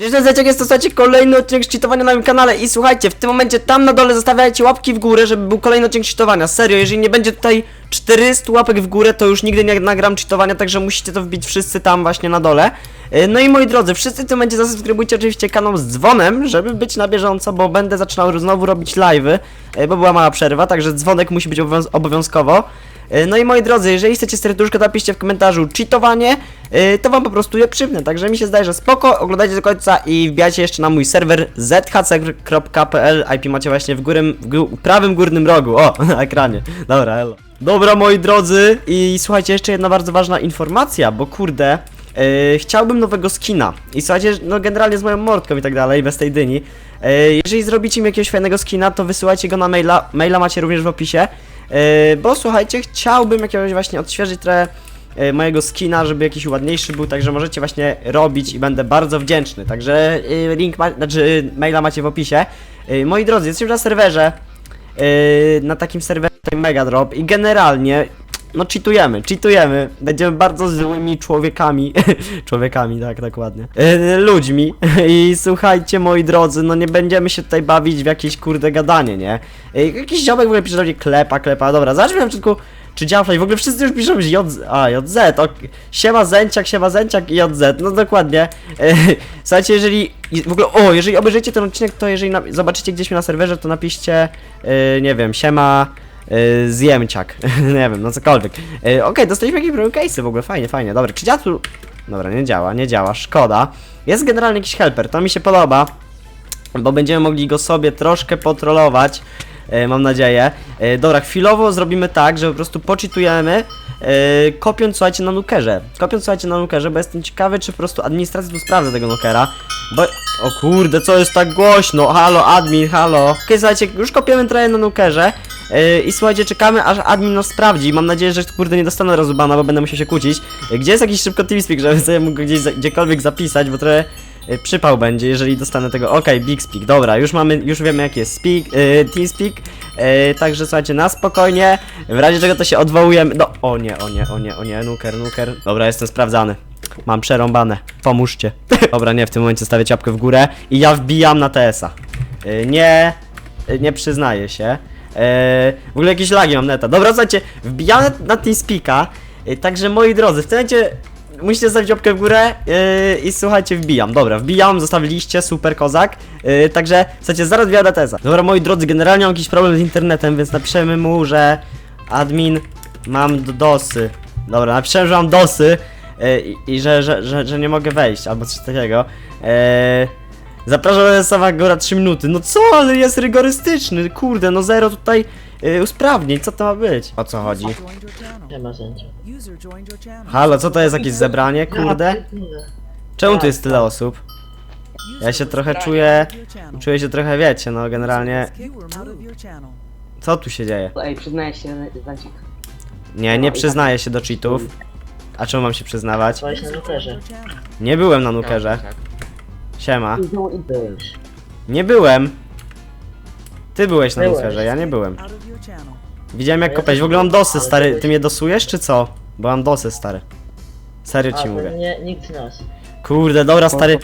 Cześć, Zeciak, jest słuchajcie kolejny odcinek szczytowania na moim kanale i słuchajcie, w tym momencie tam na dole zostawiajcie łapki w górę, żeby był kolejny odcinek szczytowania. Serio, jeżeli nie będzie tutaj 400 łapek w górę, to już nigdy nie nagram czytowania, także musicie to wbić wszyscy tam właśnie na dole. Yy, No i moi drodzy, wszyscy w tym momencie zasubskrybujcie oczywiście kanał z dzwonem, żeby być na bieżąco, bo będę zaczynał znowu robić live'y, yy, bo była mała przerwa, także dzwonek musi być obowiąz obowiązkowo. Yy, No i moi drodzy, jeżeli chcecie serduszko, napiszcie w komentarzu cheatowanie, yy, to wam po prostu je przypnę. Także mi się zdaje, że spoko, oglądajcie do końca i wbijajcie jeszcze na mój serwer zhc.pl, IP macie właśnie w, górym, w prawym górnym rogu, o, na ekranie. Dobra, elo. Dobra, moi drodzy, i słuchajcie, jeszcze jedna bardzo ważna informacja, bo kurde, yy, chciałbym nowego skina. I słuchajcie, no generalnie z moją mordką i tak dalej, bez tej dyni. Yy, jeżeli zrobicie mi jakiegoś fajnego skina, to wysyłajcie go na maila, maila macie również w opisie. Yy, bo słuchajcie, chciałbym jakiegoś właśnie odświeżyć trochę yy, mojego skina, żeby jakiś ładniejszy był, także możecie właśnie robić i będę bardzo wdzięczny. Także yy, link, ma, znaczy maila macie w opisie. Moi drodzy, jesteśmy na serwerze, na takim serwerze tutaj Mega Drop i generalnie no cheatujemy, cheatujemy. Będziemy bardzo złymi człowiekami. człowiekami, tak, dokładnie. Yy, ludźmi. I słuchajcie, moi drodzy, no nie będziemy się tutaj bawić w jakieś kurde gadanie, nie? Yy, jakiś ziomek w ogóle pisze do mnie klepa, klepa. Dobra, zobaczmy na początku. Czy działa flash? W ogóle wszyscy już piszą J, a, JZ, ok. Siema Zęciak, siema Zęciak i JZ, no dokładnie. Yy, słuchajcie, jeżeli, w ogóle, o, jeżeli obejrzycie ten odcinek, to jeżeli na, zobaczycie gdzieś mnie na serwerze, to napiszcie, nie wiem, siema, yy, zjemciak, nie wiem, no cokolwiek. Yy, Okej, dostaliśmy jakieś case'y w ogóle, fajnie, fajnie, dobra, czy działa tu... Dobra, nie działa, nie działa, szkoda. Jest generalnie jakiś helper, to mi się podoba, bo będziemy mogli go sobie troszkę potrolować, e, mam nadzieję. E, dobra, chwilowo zrobimy tak, że po prostu poczytujemy, e, kopiąc, słuchajcie, na nukerze. Kopiąc, słuchajcie, na nukerze, bo jestem ciekawy, czy po prostu administracja tu sprawdza tego nukera, bo... O kurde, co jest tak głośno? Halo, admin, halo. Okej, słuchajcie, już kopiemy trochę na nukerze e, i słuchajcie, czekamy, aż admin nas sprawdzi. Mam nadzieję, że kurde nie dostanę rozubana, bo będę musiał się kłócić. E, Gdzie jest jakiś szybko TeamSpeak, żebym sobie mógł gdzieś, gdziekolwiek zapisać, bo trochę y, przypał będzie, jeżeli dostanę tego. Okej, Big Speak, dobra, już mamy, już wiemy jaki jest speak, y, TeamSpeak, y, także słuchajcie, na spokojnie, w razie czego to się odwołujemy, no, o nie, o nie, o nie, o nie, nuker, nuker, dobra, jestem sprawdzany. Mam przerąbane, pomóżcie. Dobra, nie, w tym momencie stawię ciapkę w górę i ja wbijam na TS-a. Y, nie, nie przyznaję się. Y, w ogóle jakieś lagi mam neta. Dobra, słuchajcie, wbijam na, na TeamSpeaka, y, także moi drodzy, w tym momencie Musicie zostawić łapkę w górę yy, i słuchajcie, wbijam. Dobra, wbijam, zostawiliście, super kozak. Yy, także, słuchajcie, zaraz wbijam na teza. Dobra, moi drodzy, generalnie mam jakiś problem z internetem, więc napiszemy mu, że admin, mam dosy. Dobra, napiszemy, że mam dosy yy, i, i że, że, że, że nie mogę wejść, albo coś takiego. Yy, zapraszam do sama góra 3 minuty. No co, ale jest rygorystyczny, kurde, no zero tutaj yy, usprawnień, co to ma być? O co chodzi? Nie ma channel. Halo, co to jest jakieś zebranie, kurde? Czemu tu jest tyle osób? User Ja się trochę czuję, czuję się trochę, wiecie, no generalnie, co tu się dzieje? Ej, przyznaję się, Zancik. Nie, nie przyznaję się do cheatów. A czemu mam się przyznawać? Byłeś na nukerze. Nie byłem na nukerze. Siema. Byłeś. Nie byłem. Ty byłeś na Byłeś. ja nie byłem. Out of your channel. Widziałem jak Ja kopać. W ogóle mam dosy, stary. Ty mnie dosujesz, czy co? Bo mam dosy, stary. Serio A, ci to mówię. nie, nikt z nas. Kurde, dobra, stary.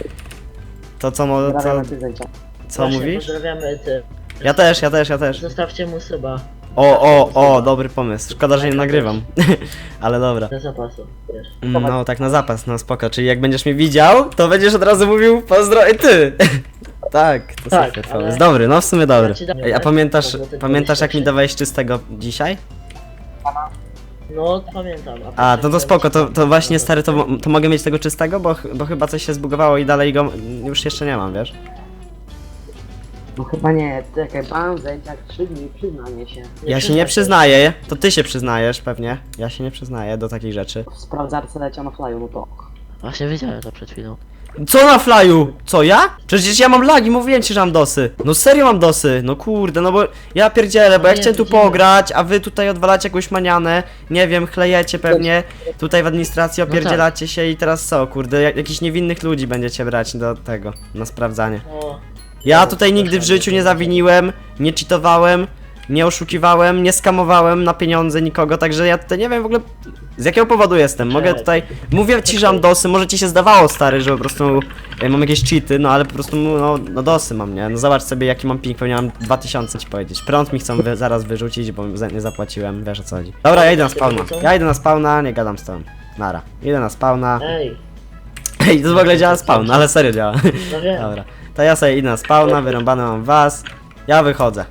To co, mo- co, Pozdrawiam na Zancia. co Właśnie, mówisz? Pozdrawiamy ty. Ja też, ja też, ja też. Zostawcie mu suba. O, o, o, dobry pomysł. Szkoda, że nie nagrywam. Ale dobra. Do zapasu. Wiesz. No, tak na zapas, no spoko. Czyli jak będziesz mnie widział, to będziesz od razu mówił pozdro i ty. tak, to Tak, super ale- pomysł. Dobry, no w sumie dobry. Ej, a pamiętasz, pamiętasz jak mi dawałeś czystego dzisiaj? No, pamiętam. A, no to spoko, to, to właśnie stary, to, to mogę mieć tego czystego, bo, ch- bo chyba coś się zbugowało i dalej go już jeszcze nie mam, wiesz? No chyba nie, czekaj, pan Zanciak, trzy dni, przyznanie się. Ja się nie przyznaję, to ty się przyznajesz pewnie. Ja się nie przyznaję do takich rzeczy. W sprawdzarce leciał na flyu, no to... Właśnie wiedziałem to przed chwilą. Co na flyu? Co ja? Przecież ja mam lagi, mówiłem ci, że mam dosy. No serio mam dosy, no kurde, no bo ja pierdzielę, bo ja Nie, chciałem tu widzimy. pograć, a wy tutaj odwalacie jakąś manianę, nie wiem, chlejecie pewnie, tutaj w administracji No tak. opierdzielacie się i teraz co, kurde, jak, jakichś niewinnych ludzi będziecie brać do tego, na sprawdzanie. O, Ja tutaj nigdy w życiu nie zawiniłem, nie cheatowałem, nie oszukiwałem, nie skamowałem na pieniądze nikogo, także ja tutaj nie wiem w ogóle z jakiego powodu jestem. Mogę tutaj, mówię ci, że mam dosy, może ci się zdawało stary, że po prostu e, mam jakieś cheaty, no ale po prostu no, no dosy mam, nie? No zobacz sobie jaki mam ping, pewnie mam 2000 ci powiedzieć. Prąd mi chcą wy, zaraz wyrzucić, bo za- nie zapłaciłem, wiesz o co chodzi. Dobra, ja idę na spawna, ja idę na spawna, nie gadam z tobą. Nara, idę na spawna. Ej, Ej, to w ogóle działa spawn, ale serio działa. no wiem. Dobra, to ja sobie idę na spawna, wyrąbane mam was. Ja wychodzę.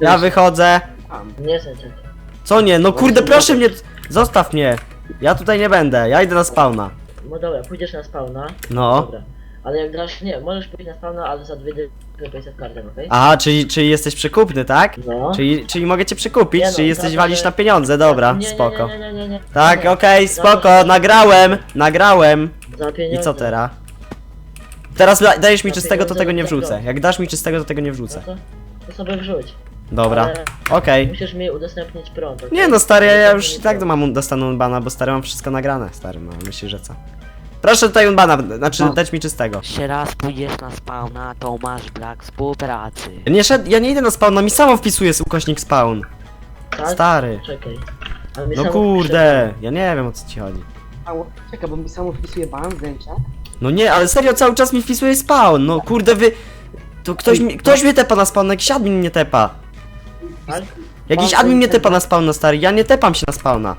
Ja wychodzę. Nie. Co nie? No kurde, proszę mnie, zostaw mnie. Ja tutaj nie będę, ja idę na spawna. No dobra, pójdziesz na spawna. No. Dobra. Ale jak grasz, nie, możesz pójść na spawna, ale za dwie pejsy w kartę, okej? Aha, czyli, czyli jesteś przekupny, tak? No. Czyli, czyli mogę cię przekupić, Nie no, czyli jesteś dobra, walisz że- na pieniądze, dobra, Nie, nie, spoko. Nie, nie, nie, nie, nie. Tak, okej, spoko, nagrałem, nagrałem. Za I pieniądze. co teraz? Teraz la- dajesz mi Za czystego, to pieniądze tego nie wrzucę. Jak dasz mi czystego, to tego nie No wrzucę. to, to sobie wrzuć. Dobra, Ale okej. Musisz mi udostępnić prąd. okej? Nie no stary, ja już i tak mam dostaną bana, bo stary mam wszystko nagrane, stary, no myślisz, że co? Proszę tutaj unbana, znaczy No. dać mi czystego. Jeszcze raz pójdziesz na spawna, to masz brak współpracy. Ja Nie szed, ja nie idę na spawn, no mi samo wpisuje ukośnik spawn. Tak? Stary. Czekaj. Ale mi No samo kurde, ja nie wiem o co ci chodzi. Mało, czekaj, bo mi samo wpisuje ban zdjęcia. No nie, ale serio cały czas mi wpisuje spawn, no kurde wy... To ktoś, mi, ktoś mnie tepa na spawn, jakiś admin mnie tepa. Tak? Jakiś admin mnie tepa na spawna, stary, ja nie tepam się na spawna.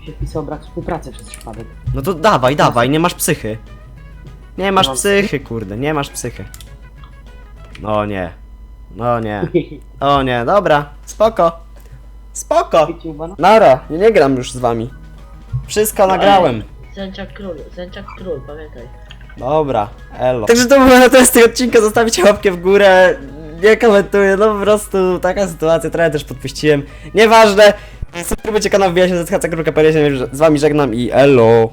Mi się wpisał brak współpracy przez przypadek. No to dawaj, dawaj, nie masz psychy. Nie masz mam psychy, kurde, nie masz psychy. No nie. No nie. O nie, dobra, spoko. Spoko. Nara, ja nie gram już z wami. Wszystko nagrałem. Zęciak król, zęciak król, pamiętaj. Dobra, elo. Także to było na z tego odcinka, zostawicie łapkę w górę. Nie komentuję, no po prostu taka sytuacja, trochę też podpuściłem. Nieważne. Subskrybujcie kanał, wbijajcie się z z wami żegnam i elo.